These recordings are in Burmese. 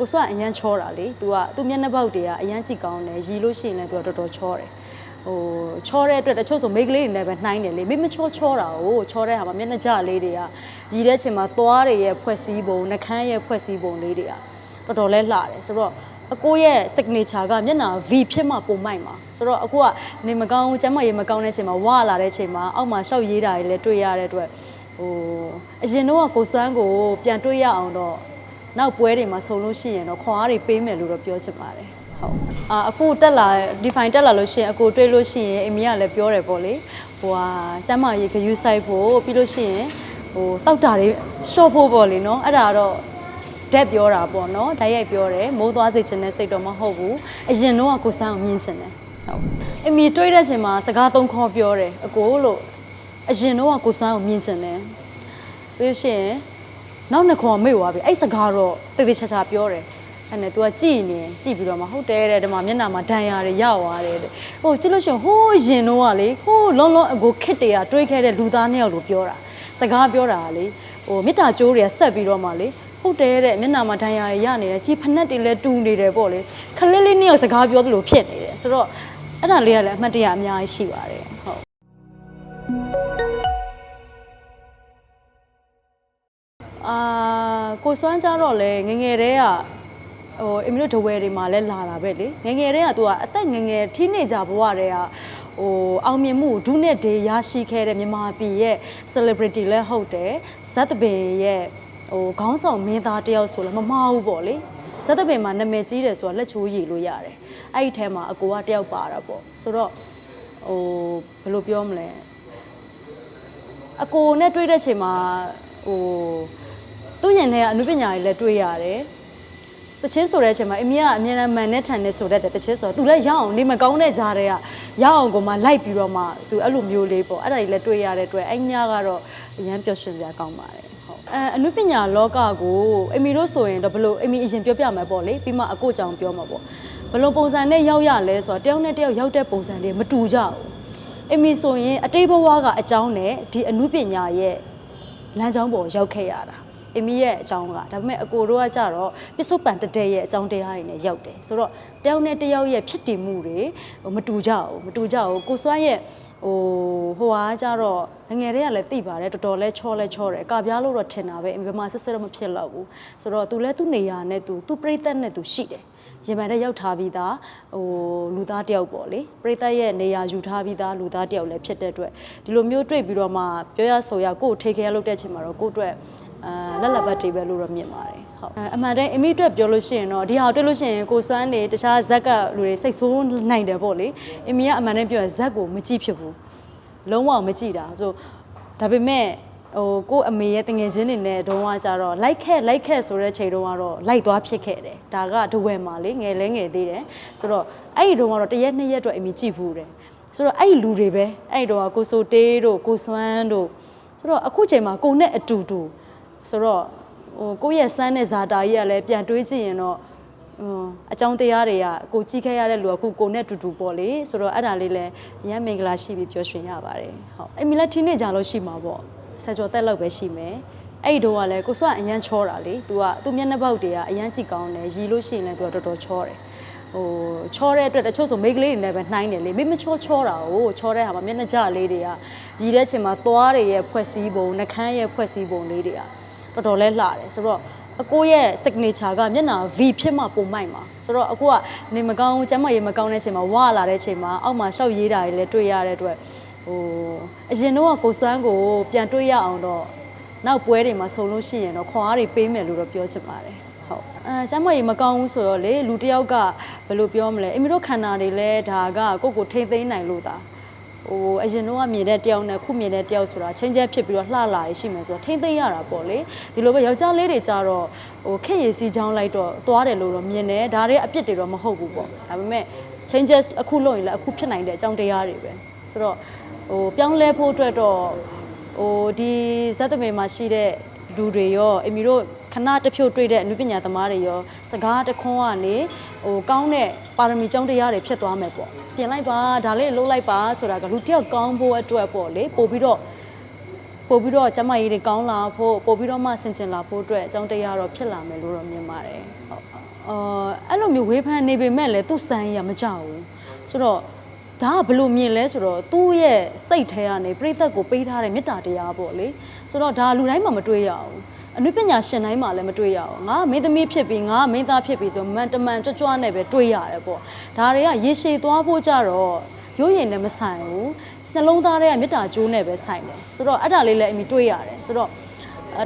ကိုစွကအရန်ချောတာလေ तू ကသူ့မျက်နှာပေါက်တွေကအရန်ကြည့်ကောင်းတယ်ရီလို့ရှိရင်လည်း तू ကတော်တော်ချောတယ်ဟိုချောတဲ့အတွက်တချို့ဆိုမိန်းကလေးတွေနဲ့ပဲနှိုင်းတယ်လေမိမချောချောတာကိုချောတဲ့ဟာမှာမျက်နှာကြလေးတွေကရီတဲ့ချိန်မှာသွားတွေရဲ့ဖွဲ့စည်းပုံနှကန်းရဲ့ဖွဲ့စည်းပုံလေးတွေကတော်တော်လဲလှတယ်ဆိုတော့အကိုရဲ့ signature ကမျက်နှာ V ဖြစ်မှပုံမိုက်မှာဆိုတော့အကိုကနေမကောင်းကျမ်းမရေးမကောင်းတဲ့ချိန်မှာဝါလာတဲ့ချိန်မှာအောက်မှာရှောက်ရေးတာတွေလည်းတွေ့ရတဲ့အတွက်ဟိုအရင်တော့ကိုစွမ်းကိုပြန်တွေ့ရအောင်တော့ နောက်ပွဲတွေမှာဆုံလို့ရှိရင်တော့ခွန်အားတွေပေးမယ်လို့တော့ပြောချင်ပါတယ်ဟုတ်အာအခုတက်လာ define တက်လာလို့ရှိရင်အကိုတွေးလို့ရှိရင်အမေကလည်းပြောတယ်ပေါ့လေဟိုဟာကျမ်းမာရေးခယူးဆိုင်ဖို့ပြီးလို့ရှိရင်ဟိုတောက်တာတွေ short ဖို့ပေါ့လေနော်အဲ့ဒါတော့ဓာတ်ပြောတာပေါ့နော်ဓာတ်ရိုက်ပြောတယ်မိုးသွားစေချင်တဲ့စိတ်တော့မဟုတ်ဘူးအရင်တော့ကိုစမ်းအောင်မြင်ချင်တယ်ဟုတ်အမေတွေးတဲ့ချိန်မှာစကားသုံးခေါ်ပြောတယ်အကိုလို့အရင်တော့ကိုစမ်းအောင်မြင်ချင်တယ်ပြီးလို့ရှိရင် နောက်နှစ်ခေါ်မေ့သွားပြီအဲ့စကားတော့တိတ်တိတ်ချာချာပြောတယ်အဲ့နဲ့ तू ကကြည်နေကြည်ပြီးတော့မှဟုတ်တယ်တဲ့ဒီမှာမျက်နှာမှာဒဏ်ရာတွေရောက်သွားတယ်တဲ့ဟိုကြည့်လို့ရှိရင်ဟိုးရင်တော့ကလေဟိုးလုံးလုံးအကိုခစ်တရတွေးခဲ့တဲ့လူသားနှစ်ယောက်လိုပြောတာစကားပြောတာကလေဟိုမေတ္တာကြိုးတွေကဆက်ပြီးတော့မှလေဟုတ်တယ်တဲ့မျက်နှာမှာဒဏ်ရာတွေရနေတယ်ကြည်ဖက်နဲ့တွေလည်းတူနေတယ်ပေါ့လေခလေးလေးနှစ်ယောက်စကားပြောသလိုဖြစ်နေတယ်ဆိုတော့အဲ့ဒါလေးကလည်းအမှတ်တရအများကြီးရှိပါတယ်ဟုတ် ကိုစွမ်းကြတော့လေငယ်ငယ်တည်းကဟိုအမီတို့ဒဝဲတွေမှာလည်းလာတာပဲလေငယ်ငယ်တည်းကသူကအသက်ငယ်ငယ်ထိနေကြဘဝတည်းကဟိုအောင်မြင်မှုဒုနဲ့ဒေရရှိခဲ့တဲ့မြန်မာပြည်ရဲ့ celebrity လည်းဟုတ်တယ်ဇတ်တပေရဲ့ဟိုခေါင်းဆောင်မင်းသားတယောက်ဆိုလည်းမမှားဘူးပေါ့လေဇတ်တပေမှာနာမည်ကြီးတယ်ဆိုတာလက်ချိုးရည်လို့ရတယ်အဲ့ဒီထဲမှာအကိုကတယောက်ပါတာပေါ့ဆိုတော့ဟိုဘယ်လိုပြောမလဲအကိုနဲ့တွေ့တဲ့ချိန်မှာဟို သူ့ရင်ထဲကအနုပညာတွေလည်းတွေ့ရတယ်တချင်းဆိုတဲ့အချိန်မှာအမေကအမြဲတမ်းမန်နဲ့ထန်နဲ့ဆိုတတ်တယ်တချင်းဆိုတော့သူလည်းရအောင်နေမကောင်းတဲ့ကြားတွေကရအောင်ကိုမှလိုက်ပြီးတော့မှသူအဲ့လိုမျိုးလေးပေါ့အဲ့ဒါကြီးလည်းတွေ့ရတဲ့အတွက်အဲ့ညကတော့အရန်ပျော်ရွှင်စရာကောင်းပါတယ်ဟုတ်အဲအနုပညာလောကကိုအမီတို့ဆိုရင်တော့ဘလို့အမီအရင်ပြောပြမယ်ပေါ့လေပြီးမှအကိုကြောင်ပြောမှာပေါ့ဘလို့ပုံစံနဲ့ရောက်ရလဲဆိုတော့တယောက်နဲ့တယောက်ရောက်တဲ့ပုံစံတွေမတူကြဘူးအမီဆိုရင်အတိတ်ဘဝကအကြောင်းနဲ့ဒီအမှုပညာရဲ့လမ်းကြောင်းပေါ်ရောက်ခဲ့ရတာ အမီရဲ့အကြောင်းကဒါပေမဲ့အကိုတို့ကကြတော့ပစ္စုပန်တတဲရဲ့အကြောင်းတရားတွေနဲ့ရောက်တယ်ဆိုတော့တယောက်နဲ့တယောက်ရဲ့ဖြစ်တည်မှုတွေဟိုမတူကြဘူးမတူကြဘူးကိုစွမ်းရဲ့ဟိုဟိုဟာကြတော့ငငယ်တည်းကလည်းသိပါတယ်တော်တော်လဲချောလဲချောတယ်အကပြားလို့တော့ထင်တာပဲအမီဘယ်မှာဆက်ဆက်တော့မဖြစ်တော့ဘူးဆိုတော့ तू လဲသူ့နေရာနဲ့ तू သူ့ပြိသက်နဲ့ तू ရှိတယ် ရင်ပန်တဲ့ရောက်ထားပြီးသားဟိုလူသားတယောက်ပေါ့လေပရိသတ်ရဲ့နေရာယူထားပြီးသားလူသားတယောက်လည်းဖြစ်တဲ့အတွက်ဒီလိုမျိုးတွေ့ပြီးတော့မှပြောရဆိုရကိုယ်ထိတ်ခဲလုပ်တဲ့ချိန်မှာတော့ကိုယ့်အတွက် အာလက်လက်ပတ်တွေပဲလို့တော့မြင်ပါတယ်ဟုတ်အမှန်တမ်းအမိအတွက်ပြောလို့ရှိရင်တော့ဒီဟာတွေ့လို့ရှိရင်ကိုစွမ်းနေတခြားဇက်ကလူတွေစိတ်ဆိုးနိုင်တယ်ပေါ့လေအမိကအမှန်တမ်းပြောရင်ဇက်ကိုမကြည့်ဖြစ်ဘူးလုံးဝမကြည့်တာဆိုဒါပေမဲ့ဟိုကို့အမေရဲ့တငယ်ချင်းတွေနဲ့တုန်းကကြတော့ like ခဲ့ like ခဲ့ဆိုတဲ့ချိန်တုန်းကတော့ like သွားဖြစ်ခဲ့တယ်ဒါကဒဝဲမှာလေငယ်လဲငယ်သေးတယ်ဆိုတော့အဲ့ဒီတုန်းကတော့တစ်ရက်နှစ်ရက်အတွက်အမေကြည့်ဘူးတယ်ဆိုတော့အဲ့ဒီလူတွေပဲအဲ့ဒီတုန်းကကိုဆိုတေးတို့ကိုစွမ်းတို့ဆိုတော့အခုချိန်မှာကိုနဲ့အတူတူ ဆိုတော့ဟိုကိုယ့်ရဲ့စမ်းတဲ့ဇာတာကြီးကလည်းပြန်တွေးကြည့်ရင်တော့ อืมအကြောင်းတရားတွေကကိုကြည့်ခဲ့ရတဲ့လူကအခုကိုနဲ့တူတူပေါ့လေဆိုတော့အဲ့ဒါလေးလည်းရမ်းမင်္ဂလာရှိပြီးပျော်ရွှင်ရပါတယ်ဟုတ်အမေလည်းထင်းနေကြလို့ရှိမှာပေါ့ဆက်ကြောတက်လောက်ပဲရှိမယ်အဲ့ဒီတော့ကလည်းကိုစွကအရန်ချောတာလေ तू ကသူ့မျက်နှာပေါက်တွေကအရန်ကြည့်ကောင်းတယ်ရီလို့ရှိရင်လည်း तू ကတော်တော်ချောတယ်ဟိုချောတဲ့အတွက်တချို့ဆိုမိန်းကလေးတွေနဲ့ပဲနှိုင်းတယ်လေမိမချောချောတာကိုချောတဲ့ဟာမှာမျက်နှာကြလေးတွေကရီတဲ့ချိန်မှာသွားတွေရဲ့ဖွဲ့စည်းပုံနှကန်းရဲ့ဖွဲ့စည်းပုံလေးတွေက တော်တော်လဲလှတယ်ဆိုတော့အကိုရဲ့ signature ကမျက်နှာ V ဖြစ်မှပုံမိုက်မှာဆိုတော့အကိုကနေမကောင်းကျမ်းမရေးမကောင်းတဲ့ချိန်မှာဝါလာတဲ့ချိန်မှာအောက်မှာရှောက်ရေးတာတွေလည်းတွေ့ရတဲ့အတွက်ဟိုအရင်တော့ကိုစွမ်းကိုပြန်တွေ့ရအောင်တော့နောက်ပွဲတွေမှာဆုံလို့ရှိရင်တော့ခွန်အားတွေပေးမယ်လို့တော့ပြောချင်ပါတယ်ဟုတ်အဲကျမ်းမရေးမကောင်းဘူးဆိုတော့လေလူတစ်ယောက်ကဘယ်လိုပြောမလဲအမေတို့ခန္ဓာတွေလည်းဒါကကိုယ့်ကိုထိမ့်သိမ်းနိုင်လို့တာ ဟိုအရင်တော့မြင်တဲ့တယောက်နဲ့ခုမြင်တဲ့တယောက်ဆိုတာချင်းချင်းဖြစ်ပြီးတော့လှလာရရှိမယ်ဆိုတော့ထိမ့်သိမ်းရတာပေါ့လေဒီလိုပဲယောက်ျားလေးတွေကြတော့ဟိုခက်ရည်စီးချောင်းလိုက်တော့သွားတယ်လို့တော့မြင်တယ်ဒါတွေအပြစ်တွေတော့မဟုတ်ဘူးပေါ့ဒါပေမဲ့ changes အခုလုပ်ရင်လည်းအခုဖြစ်နိုင်တဲ့အကြောင်းတရားတွေပဲဆိုတော့ဟိုပြောင်းလဲဖို့အတွက်တော့ဟိုဒီဇတ်တမေမှာရှိတဲ့ လူတွေရောအမီတို့ခဏတစ်ဖြုတ်တွေ့တဲ့အနုပညာသမားတွေရောစကားတခွန်းကနေဟိုကောင်းတဲ့ပါရမီကျောင်းတရားတွေဖြစ်သွားမယ်ပေါ့ပြင်လိုက်ပါဒါလေးလှုပ်လိုက်ပါဆိုတာကလူတစ်ယောက်ကောင်းဖို့အတွက်ပေါ့လေပို့ပြီးတော့ပို့ပြီးတော့ကျမကြီးတွေကောင်းလာဖို့ပို့ပြီးတော့မှဆင်ကျင်လာဖို့အတွက်အကြောင်းတရားတော့ဖြစ်လာမယ်လို့တော့မြင်ပါတယ်ဟုတ်အာအဲ့လိုမျိုးဝေဖန်နေပေမဲ့လည်းသူ့စံကြီးကမကြောက်ဘူးဆိုတော့ ဒါကဘယ်လိုမြင်လဲဆိုတော့သူ့ရဲ့စိတ်ထဲကနေပြိသက်ကိုပေးထားတဲ့မေတ္တာတရားပေါ့လေဆိုတော့ဒါလူတိုင်းမှာမတွေ့ရဘူးအနုပညာရှင်တိုင်းမှာလည်းမတွေ့ရဘူးငါမင်းသမီးဖြစ်ပြီးငါမင်းသားဖြစ်ပြီးဆိုမန်တမန်ကြွကြွနဲ့ပဲတွေ့ရတယ်ပေါ့ဒါတွေကရေရှည်သွားဖို့ကြတော့ရိုးရင်လည်းမဆိုင်ဘူးနှလုံးသားထဲကမေတ္တာကြိုးနဲ့ပဲဆိုင်တယ်ဆိုတော့အဲ့ဒါလေးလည်းအမိတွေ့ရတယ်ဆိုတော့အဲ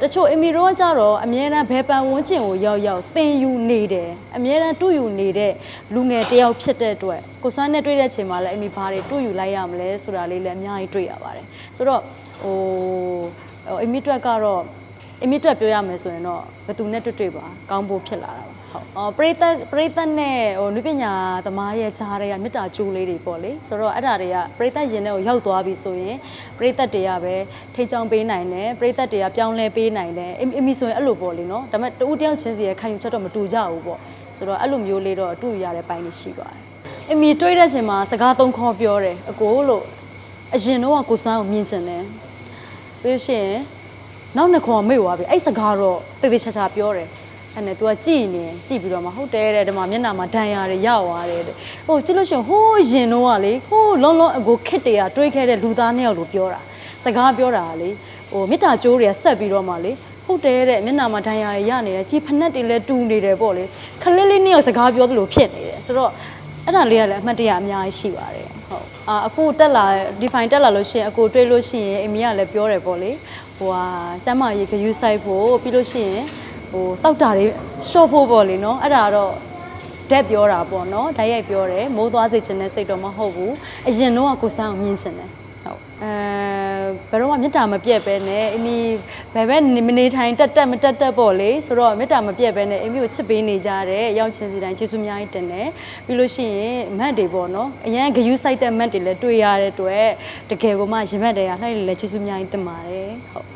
တချို့အမီတို့ကကြတော့အမြဲတမ်းဘယ်ပန်ဝန်းကျင်ကိုရောက်ရောက်သင်ယူနေတယ်အမြဲတမ်းတူယူနေတဲ့လူငယ်တစ်ယောက်ဖြစ်တဲ့အတွက်ကိုစွမ်းနဲ့တွေ့တဲ့ချိန်မှာလည်းအမီဘာတွေတူယူလိုက်ရမလဲဆိုတာလေးလည်းအများကြီးတွေ့ရပါတယ်ဆိုတော့ဟိုဟိုအမီတွက်ကတော့ အမီတွက်ပြောရမယ်ဆိုရင်တော့ဘယ်သူနဲ့တွေ့တွေ့ပါကောင်းဖို့ဖြစ်လာတာပါဟုတ်အော်ပရိသတ်ပရိသတ်နဲ့ဟိုနုပညာသမားရဲ့ခြားတွေကမေတ္တာကြိုးလေးတွေပေါ့လေဆိုတော့အဲ့ဒါတွေကပရိသတ်ရင်ထဲကိုရောက်သွားပြီဆိုရင်ပရိသတ်တွေကပဲထိတ်ချောင်းပေးနိုင်တယ်ပရိသတ်တွေကပြောင်းလဲပေးနိုင်တယ်အမအမီဆိုရင်အဲ့လိုပေါ့လေနော်ဒါပေမဲ့တူတယောက်ချင်းစီရဲ့ခံယူချက်တော့မတူကြဘူးပေါ့ဆိုတော့အဲ့လိုမျိုးလေးတော့အတူရတဲ့ပိုင်းလေးရှိပါတယ်အမီတွေးတဲ့ချိန်မှာစကားသုံးခေါ်ပြောတယ်အကိုလို့အရင်တော့ကိုစွမ်းကိုမြင်ချင်တယ်ပြီးလို့ရှိရင် နောက်နှစ်ခေါ်မေ့သွားပြီအဲ့စကားတော့တေးသေးချာချာပြောတယ်အဲ့နဲ့ तू ကကြည်နေကြည်ပြီးတော့မှဟုတ်တယ်တဲ့ဒီမှာမျက်နှာမှာဒဏ်ရာတွေရောက်သွားတယ်တဲ့ဟိုကြည့်လို့ရှိရင်ဟိုးရင်တော့ကလေဟိုးလုံးလုံးအကိုခစ်တရတွေးခဲ့တဲ့လူသားနှစ်ယောက်လိုပြောတာစကားပြောတာကလေဟိုမေတ္တာကြိုးတွေကဆက်ပြီးတော့မှလေဟုတ်တယ်တဲ့မျက်နှာမှာဒဏ်ရာတွေရနေတယ်ကြည်ဖက်နဲ့တွေလည်းတူနေတယ်ပေါ့လေခလေးလေးနှစ်ယောက်စကားပြောသလိုဖြစ်နေတယ်ဆိုတော့အဲ့ဒါလေးကလည်းအမှတ်တရအများကြီးရှိပါတယ်ဟုတ် အာအခုတက်လာ define တက်လာလို့ရှိရင်အကိုတွေးလို့ရှိရင်အမေကလည်းပြောတယ်ပေါ့လေဟိုဟာကျမ်းမာရေးဂယူးဆိုင်ဖို့ပြီးလို့ရှိရင်ဟိုတောက်တာတွေရှော့ဖို့ပေါ့လေနော်အဲ့ဒါတော့ဓာတ်ပြောတာပေါ့နော်ဓာတ်ရိုက်ပြောတယ်မိုးသွားစေခြင်းနဲ့စိတ်တော့မဟုတ်ဘူးအရင်တော့ကကိုစမ်းကိုမြင်ချင်တယ်ဟုတ်အဲ ဘယ်တော့မှမေတ္တာမပြတ်ပဲနဲ့အမီဘယ်ပဲနေမနေထိုင်တက်တက်မတက်တက်ပေါ့လေဆိုတော့မေတ္တာမပြတ်ပဲနဲ့အမီကိုချစ်ပေးနေကြတယ်ရောက်ချင်းစီတိုင်းကျေးဇူးအများကြီးတင်တယ်ပြီးလို့ရှိရင်မတ်တွေပေါ့နော်အရင်ဂယူးဆိုင်တဲ့မတ်တွေလည်းတွေ့ရတဲ့အတွက်တကယ်ကိုမှရင်မတ်တွေကလှိုက်လေလည်းကျေးဇူးအများကြီးတင်ပါတယ်ဟုတ်